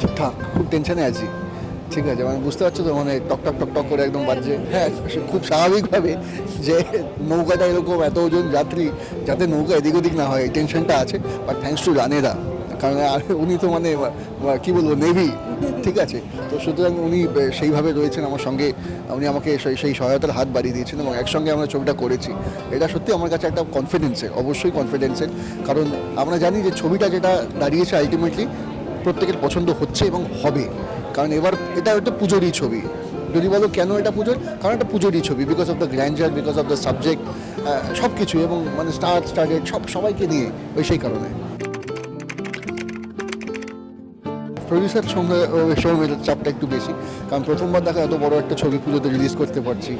ঠিকঠাক, খুব টেনশনে আছি। ঠিক আছে মানে বুঝতে পারছ তো মানে টক টক টক টক করে একদম বাজছে। হ্যাঁ খুব স্বাভাবিকভাবে যে নৌকাটা এরকম এত ওজন যাত্রী, যাতে নৌকা এদিক ওদিক না হয়, এই টেনশনটা আছে। বাট থ্যাংকস টু রানেদা কারণ আর উনি তো মানে কি বলব নেভি ঠিক আছে? তো সুতরাং উনি সেইভাবে রয়েছেন আমার সঙ্গে। উনি আমাকে সেই সহায়তার হাত বাড়িয়ে দিয়েছেন এবং একসঙ্গে আমরা ছবিটা করেছি। এটা সত্যি আমার কাছে একটা কনফিডেন্সের অবশ্যই কনফিডেন্সের কারণ আমরা জানি যে ছবিটা যেটা দাঁড়িয়েছে আলটিমেটলি প্রত্যেকের পছন্দ হচ্ছে এবং হবে। কারণ এবার এটা একটা পুজোরই ছবি। যদি বলো কেন এটা পুজোর? কারণ এটা পুজোরই ছবি। Because of the grandeur because of the subject সব কিছু এবং মানে স্টার স্টার্টেড সব সবাইকে নিয়ে ওই সেই কারণে। প্রডিউসার সঙ্গে সঙ্গে চাপটা একটু বেশি। কারণ প্রথমবার দেখা এত বড় একটা ছবি পুজোতে রিলিজ করতে পারছি।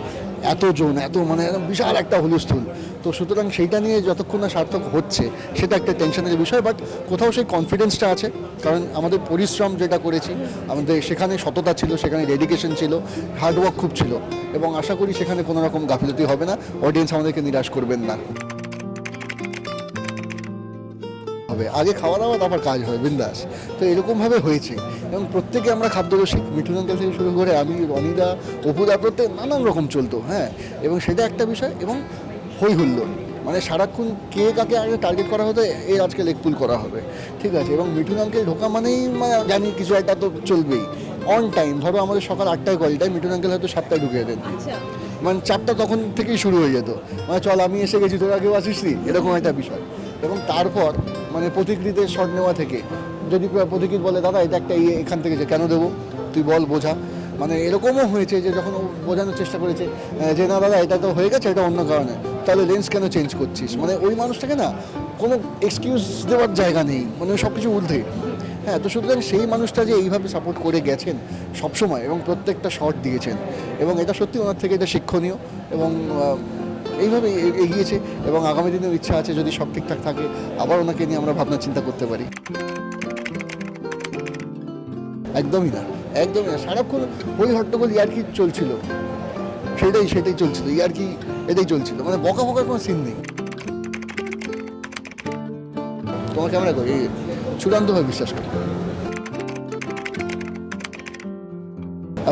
এত জন, এত মানে বিশাল একটা হুলস্থুল তো সুতরাং সেইটা নিয়ে যতক্ষণ না সার্থক হচ্ছে, সেটা একটা টেনশনের বিষয় বাট কোথাও সেই কনফিডেন্সটা আছে। কারণ আমাদের পরিশ্রম যেটা করেছি, আমাদের সেখানে সততা ছিল, সেখানে ডেডিকেশন ছিল হার্ডওয়ার্ক খুব ছিল। এবং আশা করি সেখানে কোনো রকম গাফিলতি হবে না অডিয়েন্স আমাদেরকে নিরাশ করবেন না। হবে। আগে খাওয়া দাওয়া তারপর কাজ হয় বিন্দাস। তো এরকমভাবে হয়েছে। এবং প্রত্যেকে আমরা খাদ্যরসিক মিঠুন আঙ্কেল থেকে শুরু করে আমি রনিদা অপুদা প্রত্যেক নানান রকম চলতো হ্যাঁ। এবং সেটা একটা বিষয় এবং হই হুল্লোড় মানে সারাক্ষণ কে কাকে আগে টার্গেট করা হতো এর আজকে লেগ পুল করা হবে। ঠিক আছে? এবং মিঠুন আঙ্কেল ঢোকা মানেই মানে জানি কিছু একটা তো চলবেই। অন টাইম ধরো আমাদের সকাল আটটায় কলটায় মিঠুন আঙ্কেল হয়তো সাতটায় ঢুকিয়ে দেন। আচ্ছা। মানে চারটা তখন থেকেই শুরু হয়ে যেত। মানে চল আমি এসে গেছি তোরা কেউ আসিস এরকম একটা বিষয়। এবং তারপর মানে প্রতিকৃতিতে শট নেওয়া থেকে। যদি প্রতিকৃত বলে, দাদা, এটা একটা ইয়ে এখান থেকে যে কেন দেবো? তুই বল, বোঝা। মানে এরকমও হয়েছে যে, যখন বোঝানোর চেষ্টা করেছে যে, না, দাদা, এটা তো হয়ে গেছে, এটা অন্য কারণে। তাহলে লেন্স কেন চেঞ্জ করছিস? মানে ওই মানুষটাকে না, কোনো এক্সকিউজ দেওয়ার জায়গা নেই। মানে সব কিছু ঊর্ধ্বে। হ্যাঁ তো সুতরাং সেই মানুষটা যে এইভাবে সাপোর্ট করে গেছেন সবসময় এবং প্রত্যেকটা শট দিয়েছেন এবং এটা সত্যি ওনার থেকে এটা শিক্ষণীয় এবং এইভাবে এগিয়েছে এবং আগামী দিনেও ইচ্ছা আছে যদি সব ঠিকঠাক থাকে, আবার ওনাকে নিয়ে আমরা ভাবনা চিন্তা করতে পারি। একদমই না একদমই না। সারাক্ষণ ওই হট্টগোল ইয়ার্কি চলছিল। সেটাই সেটাই চলছিল। ইয়ার্কি এটাই চলছিল। মানে বকা বকার কোনো সিন নেই। তোমার ক্যামেরা করি চূড়ান্তভাবে বিশ্বাস করি।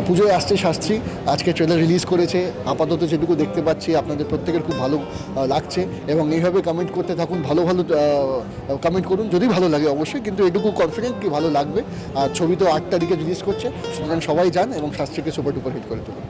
পুজোয় আসছে শাস্ত্রী। আজকে ট্রেলার রিলিজ করেছে। আপাতত যেটুকু দেখতে পাচ্ছি, আপনাদের প্রত্যেকের খুব ভালো লাগছে এবং এইভাবে কমেন্ট করতে থাকুন, ভালো ভালো কমেন্ট করুন। যদি ভালো লাগে অবশ্যই, কিন্তু এটুকু কনফিডেন্ট কি ভালো লাগবে। আর ছবি তো আট তারিখে রিলিজ করছে, সুতরাং সবাই যান এবং শাস্ত্রীকে সুপার টুপার হিট করে তুলুন।